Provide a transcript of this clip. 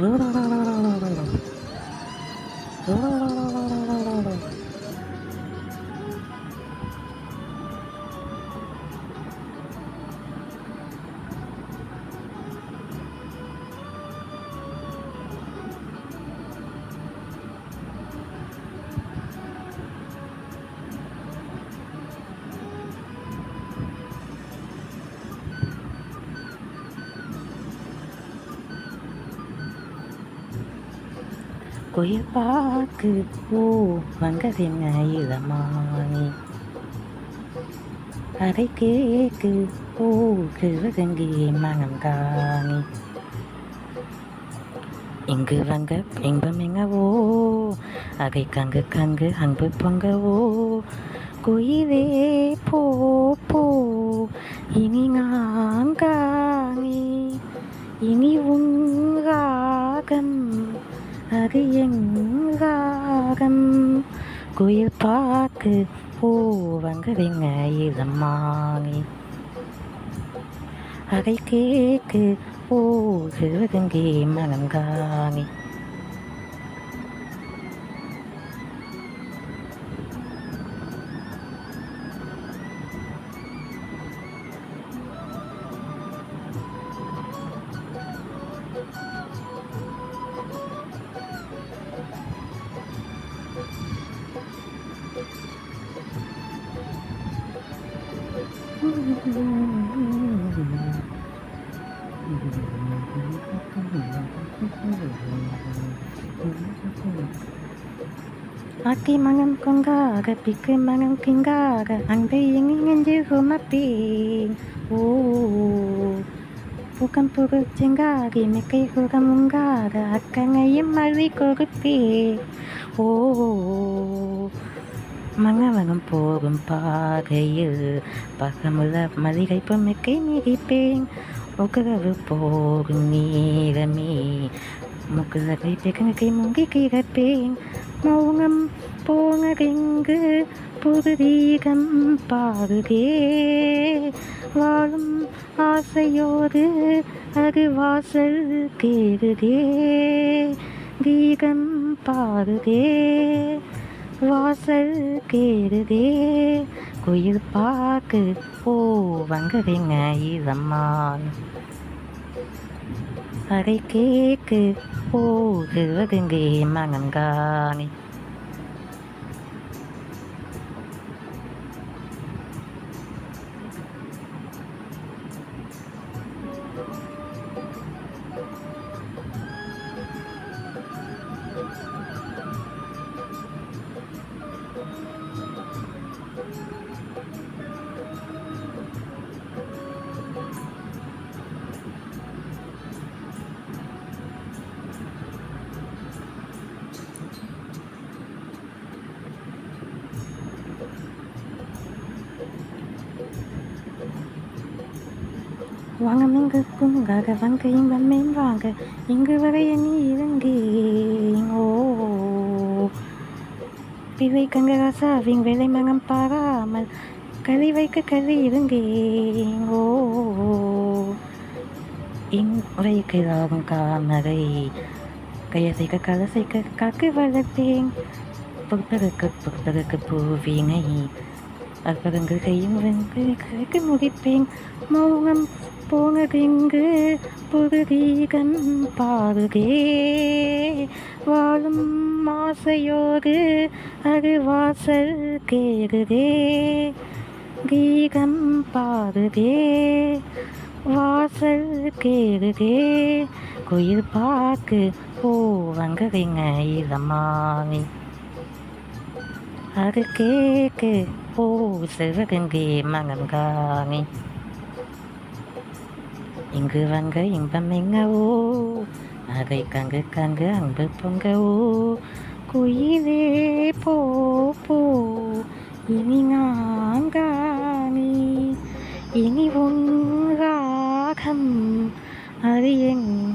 ララララララ குயில் பாக்கு பூ வங்கதென்ன இளமானி அரை கேக்கு பூ கிழகங்கி மனம் காணி இங்கு வங்க இன்பம் எங்கவோ அகை கங்கு கங்கு அன்பு பொங்கவோ குயிலே போ எங்காகம் குயில் பாக்கு பூவங்க வெங்க. இளமாங்கி அதை கேக்கு ஓ போகுதங்கே மனங்காங்கி ஆட்டி மனம் கொங்காக பிக்கு மனம் கிங்காக அன்பை எங்கி நெஞ்சு குமப்பேன் ஓ புகம் புகழ் மிக்கை குகம் உங்காக அக்கங்கையும் அழுவி கொகுப்பி ஓ மங்கவனம் போகும் பாகையில் பகமுல மளிகை பொம்மைக்கை மிதிப்பேன். உகரவு போகும் நீரமே முக்குதகை பெகங்கை முங்கி கிடப்பேன். மௌனம் போனதெங்கு புதுதீகம் பாருகே வாழும் ஆசையோடு அது வாசல் கேடுதே. தீகம் பாருகே வாசல் கேடுதே. குயில் பாக்கு ஓ வங்கவிங்க இளம்மான் அதை கேக்கு போகுவதெங்கே மனங்காணி வாங்க மிங்க பூங்காக வாங்க இன்பம் வாங்க இங்கு வரைய நீ இருந்தேன் ஓ. பிவை கங்கராசாவின் வேலை மகம் பாராமல் கறி வைக்க கறி இருந்தேன் ஓ. இன்றை கைலாவும் காமரை கையசைக்க கலசைக்க காக்கு வளர்த்தேன். பொறுப்பதற்கு பொறுப்பதற்கு பூவினை அற்புதங்கள் கையும் வெங்கு கரைக்கு முடிப்பேன். மௌனம் போனதெங்கு புதுதீகம் பாருதே வாழும் ஆசையோடு அது வாசல் கேடுதே. கீகம் பாருதே வாசல் கேடுதே. குயில் பாக்கு ஓ போவங்கவிங்க இளமானி அது கேக்கு ஓ சிவகங்கை மகன்காணி. இங்கு வாங்க இன்பம் எங்கவோ? நகை கங்கு கங்கு அன்பு பொங்கவோ? குயிலே போ போ. இனி நாங்கானி இனி உன் ராகம் அது என்